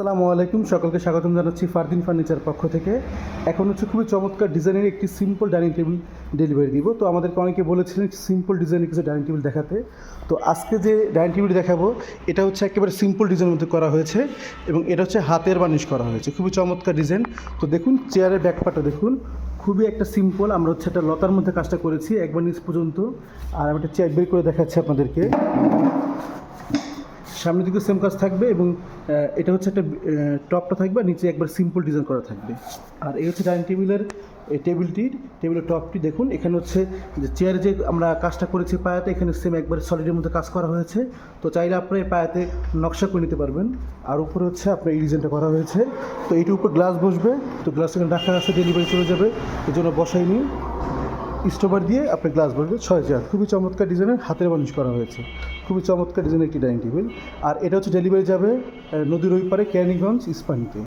আসসালামু আলাইকুম। সকলকে স্বাগতম জানাচ্ছি ফারদিন ফার্নিচার পক্ষ থেকে। এখন হচ্ছে খুবই চমৎকার ডিজাইনের একটি সিম্পল ডাইনিং টেবিল ডেলিভারি দিব। তো আমাদেরকে অনেকে বলেছিলেন সিম্পল ডিজাইনের কিছু ডাইনিং টেবিল দেখাতে। তো আজকে যে ডাইনিং টেবিল দেখাবো, এটা হচ্ছে একেবারে সিম্পল ডিজাইনের মধ্যে করা হয়েছে এবং এটা হচ্ছে হাতের বানিশ করা হয়েছে। খুবই চমৎকার ডিজাইন তো দেখুন চেয়ারের ব্যাকপাটা দেখুন। খুবই একটা সিম্পল আমরা হচ্ছে একটা লতার মধ্যে কাজটা করেছি, একবার নিচ পর্যন্ত। আর আমি একটা চেয়ার বের করে দেখাচ্ছি আপনাদেরকে। সামনের দিকে সেম কাজ থাকবে এবং এটা হচ্ছে একটা টপটা থাকবে আর নিচে একবার সিম্পল ডিজাইন করা থাকবে। আর এই হচ্ছে ডাইনিং টেবিলের এই টেবিলটির টেবিলের টপটি দেখুন, এখানে হচ্ছে যে চেয়ারে যে আমরা কাজটা করেছি পায়াতে, এখানে সেম একবার সলিডের মধ্যে কাজ করা হয়েছে। তো চাইলে আপনারা এই পায়াতে নকশা করে নিতে পারবেন। আর উপরে হচ্ছে আপনার এই ডিজাইনটা করা হয়েছে। তো এইটির উপর গ্লাস বসবে। তো গ্লাস এখানে রাখা আছে ডেলিভারি চলে যাবে। এই জন্য বসাই বসাইনি। স্টোভার দিয়ে আপনার গ্লাস বসবে ছয় চেয়ার। খুবই চমৎকার ডিজাইনের হাতের বানিশ করা হয়েছে। খুবই চমৎকার ডিজাইনের একটি ডাইনিং টেবিল। আর এটা হচ্ছে ডেলিভারি যাবে নদীর ওই পারে ক্যানিগঞ্জ ইস্পানিতে।